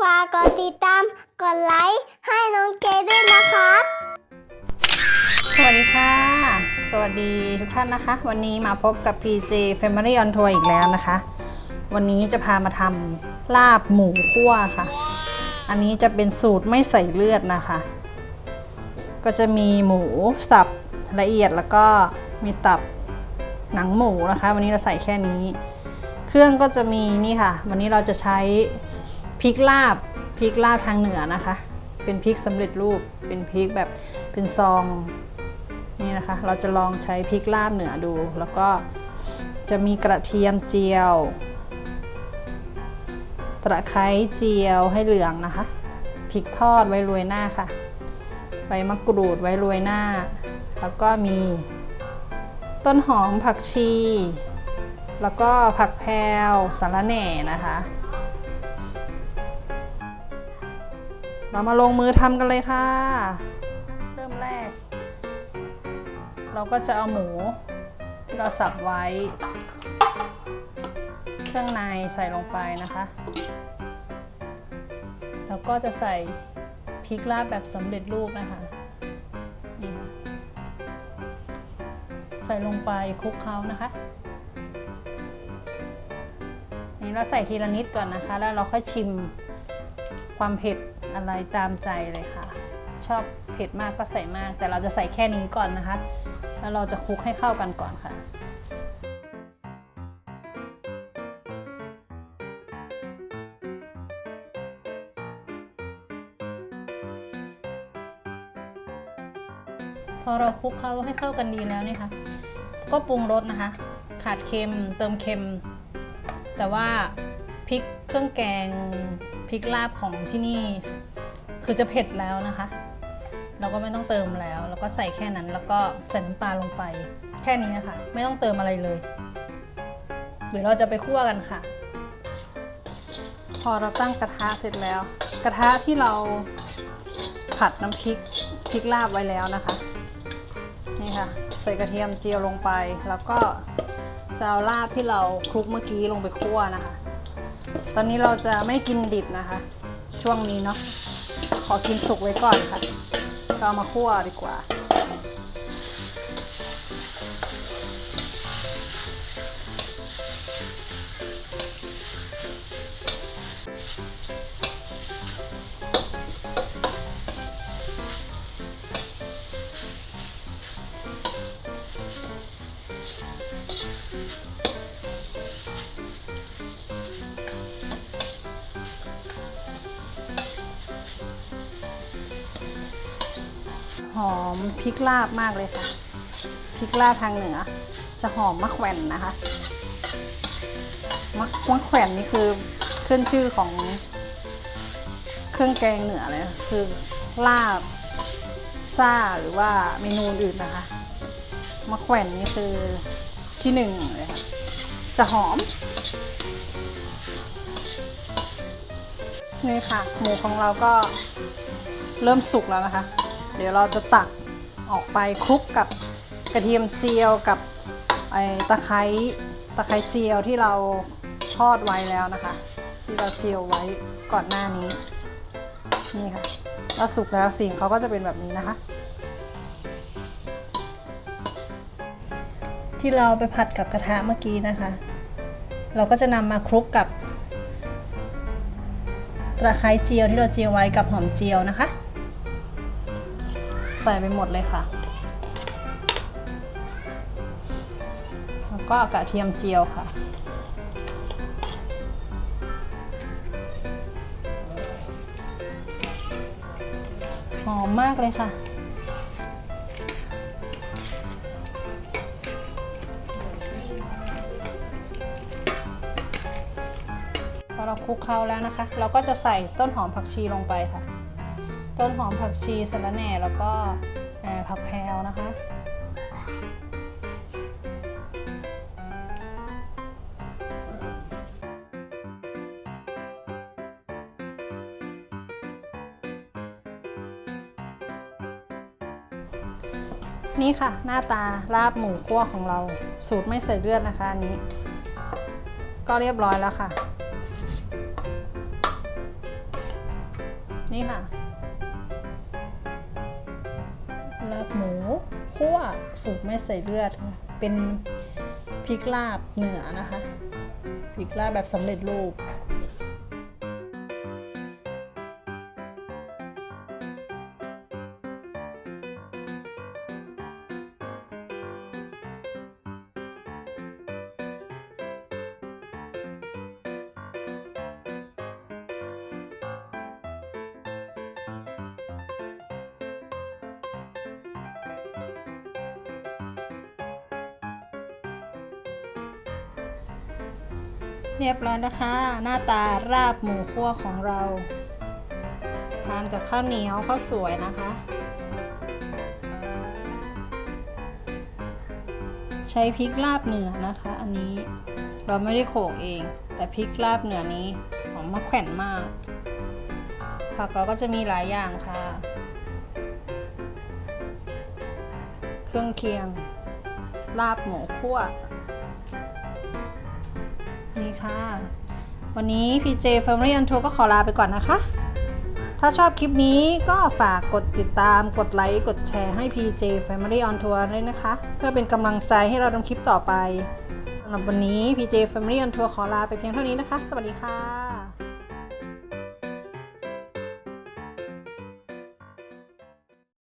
ฝากกดติดตาม กดไลค์ ให้น้องเจด้วยนะครับ สวัสดีค่ะ สวัสดีทุกท่านนะคะ วันนี้มาพบกับ PJ Family on Tour อีกแล้วนะคะ วันนี้จะพามาทำลาบหมูคั่วค่ะ อันนี้จะเป็นสูตรไม่ใส่เลือดนะคะ ก็จะมีหมูสับละเอียดแล้วก็มีตับหนังหมูนะคะ วันนี้เราใส่แค่นี้ เครื่องก็จะมีนี่ค่ะ วันนี้เราจะใช้ พริกลาบพริกลาบทางเหนือนะคะ เป็นพริกสำเร็จรูป เป็นพริกแบบเป็นซองนี่นะคะ เราจะลองใช้พริกลาบเหนือดู แล้วก็จะมีกระเทียมเจียว ตะไคร้เจียวให้เหลืองนะคะพริกทอดไว้โรยหน้าค่ะใบมะกรูดไว้โรยหน้า แล้วก็มีต้นหอมผักชี แล้วก็ผักแพรวสาระแหน่นะคะ เรามาลงมือทำกันเลยค่ะ เริ่มแรก เราก็จะเอาหมูที่เราสับไว้ เครื่องในใส่ลงไปนะคะ แล้วก็จะใส่พริกลาบแบบสำเร็จรูปนะคะนี่ค่ะใส่ลงไปคลุกเคล้านะคะนี่เราใส่ทีละนิดก่อนนะคะ แล้วเราค่อยชิมความเผ็ด อะไรตามใจเลยค่ะ ชอบเผ็ดมากก็ใส่มาก แต่เราจะใส่แค่นี้ก่อนนะคะ แล้วเราจะคลุกให้เข้ากันก่อนค่ะพอเราคลุกเขาให้เข้ากันดีแล้วเนี่ยค่ะ ก็ปรุงรสนะคะ ขาดเค็มเติมเค็ม แต่ว่าพริกเครื่องแกง พริกลาบของที่นี่ คือจะเผ็ดแล้วนะคะ เราก็ไม่ต้องเติมแล้ว แล้วก็ใส่แค่นั้น แล้วก็ใส่น้ำปลาลงไป แค่นี้นะคะ ไม่ต้องเติมอะไรเลย เดี๋ยวเราจะไปคั่วกันค่ะ พอเราตั้งกระทะเสร็จแล้ว กระทะที่เราผัดน้ำพริกพริกลาบไว้แล้วนะคะ นี่ค่ะ ใส่กระเทียมเจียวลงไป แล้วก็จะเอาลาบที่เราคลุกเมื่อกี้ลงไปคั่วนะคะ ตอนนี้เราจะไม่กินดิบนะคะ ช่วงนี้เนาะขอกินสุกไว้ก่อนค่ะเรามาคั่วดีกว่า อมพริกลาบมากเลยค่ะพริกลาบทางเหนือ จะหอมมะแขวนนะคะมะมะแขวนนี่คือขึ้นชื่อของเครื่องแกงเหนือเลยคือลาบซ่าหรือว่าเมนูอื่นนะคะมะแขวนนี่คือที่หนึ่งเลยค่ะจะหอมนี่ค่ะ หมูของเราก็เริ่มสุกแล้วนะคะ เดี๋ยวเราจะตักออกไปคลุกกับกระเทียมเจียวกับไอ้ตะไคร้ตะไคร้เจียวที่เราทอดไว้แล้วนะคะ ที่เราเจียวไว้ก่อนหน้านี้นี่ค่ะแล้วสุกแล้วสิ่งเขาก็จะเป็นแบบนี้นะคะ ที่เราไปผัดกับกระทะเมื่อกี้นะคะ เราก็จะนำมาคลุกกับตะไคร้เจียวที่เราเจียวไว้กับหอมเจียวนะคะ ส่ไปหมดเลยค่ะ แล้วก็กระเทียมเจียวค่ะ หอมมากเลยค่ะพอเราคลุกเคล้าแล้วนะคะ เราก็จะใส่ต้นหอมผักชีลงไปค่ะ ต้นหอมผักชีสะระแหน่แล้วก็เอ่ผักแพรวนะคะ นี่ค่ะ หน้าตาลาบหมูคั่วของเราสูตรไม่ใส่เลือดนะคะอันนี้ ก็เรียบร้อยแล้วค่ะ นี่ค่ะ หมูคั่วสูตรไม่ใส่เลือดค่ะเป็นพริกลาบเหนือนะคะพริกลาบแบบสำเร็จรูป เรียบร้อยนะคะ หน้าตาราบหมูคั่วของเรา ทานกับข้าวเหนียวข้าวสวยนะคะ ใช้พริกลาบเหนือนะคะ อันนี้เราไม่ได้โขกเอง แต่พริกลาบเหนือนี้หอมมะแขวนมากผักเราก็จะมีหลายอย่างค่ะ เครื่องเคียง ลาบหมูคั่ว ค่ะ วันนี้ PJ Family on Tour ก็ขอลาไปก่อนนะคะ ถ้าชอบคลิปนี้ก็ฝากกดติดตาม กดไลค์ กดแชร์ให้ PJ Family on Tour ด้วยนะคะ เพื่อเป็นกำลังใจให้เราทำคลิปต่อไปสำหรับวันนี้ PJ Family on Tour ขอลาไปเพียงเท่านี้นะคะ สวัสดีค่ะ